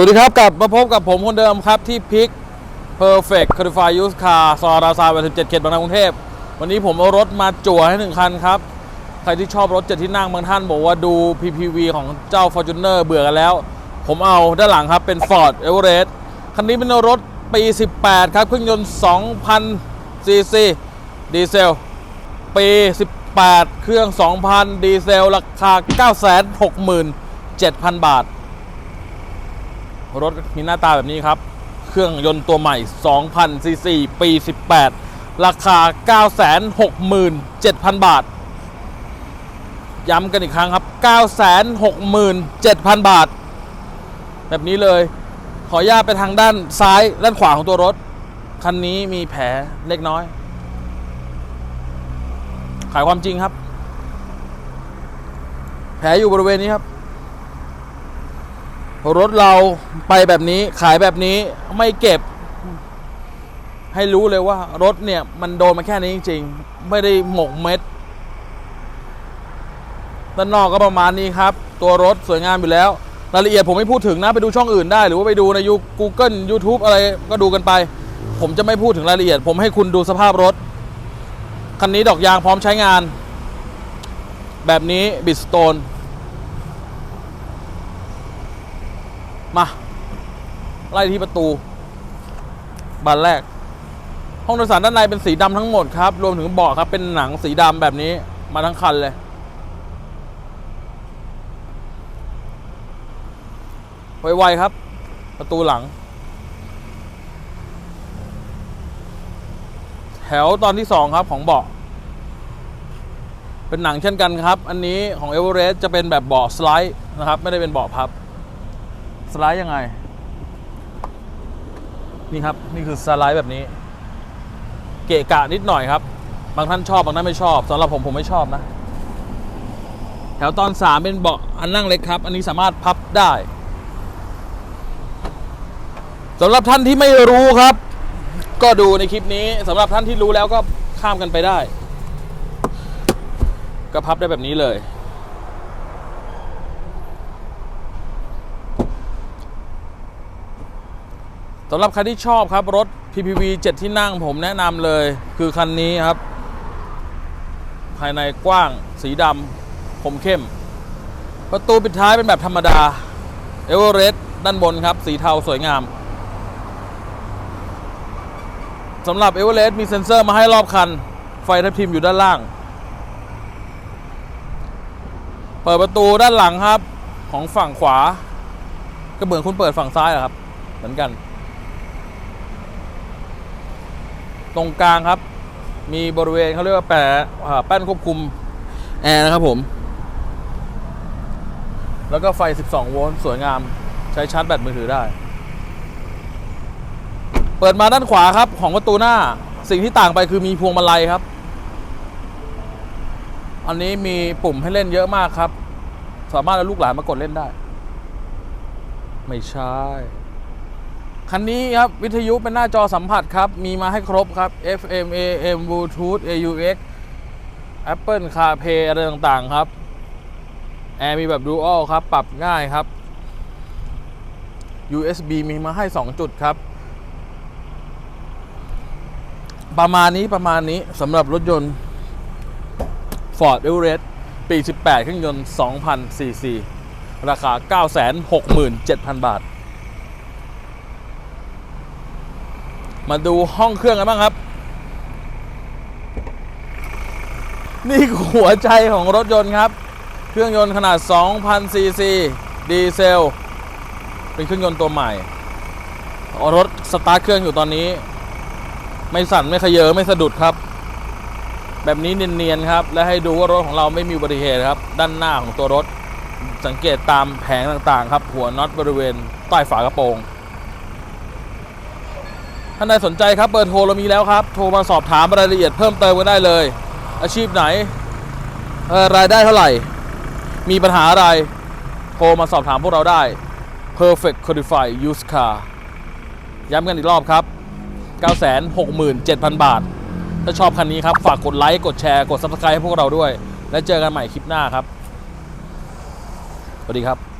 สวัสดีครับกลับมาพบกับผมคนเดิมครับที่พิก Perfect Qualify Used Car ซอยราซาย17เขตบางนากรุงเทพ วันนี้ผมเอารถมาจั่วให้หนึ่งคันครับ ใครที่ชอบรถเจ็ดที่นั่งบางท่านบอกว่าดู PPV ของเจ้า Fortuner เบื่อกันแล้ว ผมเอาด้านหลังครับเป็น Ford Everest คันนี้เป็นรถปี 18 ครับ เครื่องยนต์2,000 cc ดีเซล ปี 18 เครื่อง 2,000 ดีเซล ราคา 967,000 บาท รถมีหน้าตาแบบนี้ครับ เครื่องยนต์ตัวใหม่2,000ซีซีปี 18 ราคา 967,000 บาท ย้ำกันอีกครั้งครับ 967,000 บาท แบบนี้เลย ขออนุญาตไปทางด้านซ้ายด้านขวาของตัวรถ คันนี้มีแผลเล็กน้อย ขายความจริงครับ แผลอยู่บริเวณนี้ครับ รถเราไปแบบนี้ขายแบบนี้ไม่เก็บ ให้รู้เลยว่ารถเนี่ย มันโดนมาแค่นี้จริง ๆ ไม่ได้หมกเม็ดด้านนอกก็ประมาณนี้ครับ ตัวรถสวยงามอยู่แล้วรายละเอียดผมไม่พูดถึงนะ ไปดูช่องอื่นได้ หรือว่าไปดูในยู Google YouTube อะไรก็ดูกันไป ผมจะไม่พูดถึงรายละเอียด ผมให้คุณดูสภาพรถ คันนี้ดอกยางพร้อมใช้งาน แบบนี้บิดสโตน มา ไล่ที่ประตู บานแรก ห้องโดยสารด้านในเป็นสีดำทั้งหมดครับ รวมถึงเบาะครับ เป็นหนังสีดำแบบนี้ มาทั้งคันเลยไวๆครับ ประตูหลัง แถวตอนที่สองครับของเบาะเป็นหนังเช่นกันครับ อันนี้ของเอเวอเรสต์จะเป็นแบบเบาะสไลด์นะครับ ไม่ได้เป็นเบาะพับ สไลด์ยังไง นี่ครับ นี่คือสไลด์แบบนี้ เกะกะนิดหน่อยครับ บางท่านชอบบางท่านไม่ชอบสำหรับผมผมไม่ชอบนะ แถวตอนสามเป็นเบาะอันนั่งเล็กครับ อันนี้สามารถพับได้สำหรับท่านที่ไม่รู้ครับ ก็ดูในคลิปนี้สำหรับท่านที่รู้แล้วก็ข้ามกันไปได้ ก็พับได้แบบนี้เลย สำหรับใครที่ชอบครับรถ PPV 7 ที่นั่งผมแนะนำเลย คือคันนี้ครับ ภายในกว้างสีดำคมเข้ม ประตูปิดท้ายเป็นแบบธรรมดาเอเวอเรสต์ด้านบนครับ สีเทาสวยงามสำหรับเอเวอเรสต์มีเซ็นเซอร์มาให้รอบคัน ไฟทับทิมอยู่ด้านล่าง เปิดประตูด้านหลังครับของฝั่งขวา ก็เหมือนคุณเปิดฝั่งซ้ายอะครับ เหมือนกัน ตรงกลางครับ มีบริเวณเขาเรียกว่าแปะแป้นควบคุมแอร์นะครับผม แล้วก็ไฟ 12 โวลต์สวยงามใช้ชาร์จแบตมือถือได้ เปิดมาด้านขวาครับของประตูหน้าสิ่งที่ต่างไปคือมีพวงมาลัยครับ อันนี้มีปุ่มให้เล่นเยอะมากครับ สามารถเอาลูกหลานมากดเล่นได้ ไม่ใช่ คันนี้ครับวิทยุเป็นหน้าจอสัมผัสครับ มีมาให้ครบครับ FM AM Bluetooth AUX Apple CarPlay อะไรต่างๆครับแอร์มีแบบ Dual ครับ ปรับง่ายครับ USB มีมาให้ 2 จุดครับ ประมาณนี้ประมาณนี้สำหรับรถยนต์ Ford Everest ปี 18 เครื่องยนต์ 2,000 cc ราคา 967,000 บาท มาดูห้องเครื่องกันบ้างครับ นี่หัวใจของรถยนต์ครับ เครื่องยนต์ขนาด 2,000ซีซีดีเซล เป็นเครื่องยนต์ตัวใหม่ รถสตาร์ทเครื่องอยู่ตอนนี้ ไม่สั่นไม่ขยเยอไม่สะดุดครับ แบบนี้เนียนๆครับ และให้ดูว่ารถของเราไม่มีอุบัติเหตุครับ ด้านหน้าของตัวรถ สังเกตตามแผงต่างๆ ครับ หัวน็อตบริเวณใต้ฝากระโปรง ท่านใดสนใจครับเบอร์โทรเรามีแล้วครับ โทรมาสอบถามรายละเอียดเพิ่มเติมกันได้เลย อาชีพไหนรายได้เท่าไหร่ มีปัญหาอะไร โทรมาสอบถามพวกเราได้ Perfect Qualified Used Car ย้ำกันอีกรอบครับ 967,000 บาท ถ้าชอบคันนี้ครับ ฝากกดไลค์ กดแชร์ กด Subscribe ให้พวกเราด้วย และเจอกันใหม่คลิปหน้าครับ สวัสดีครับ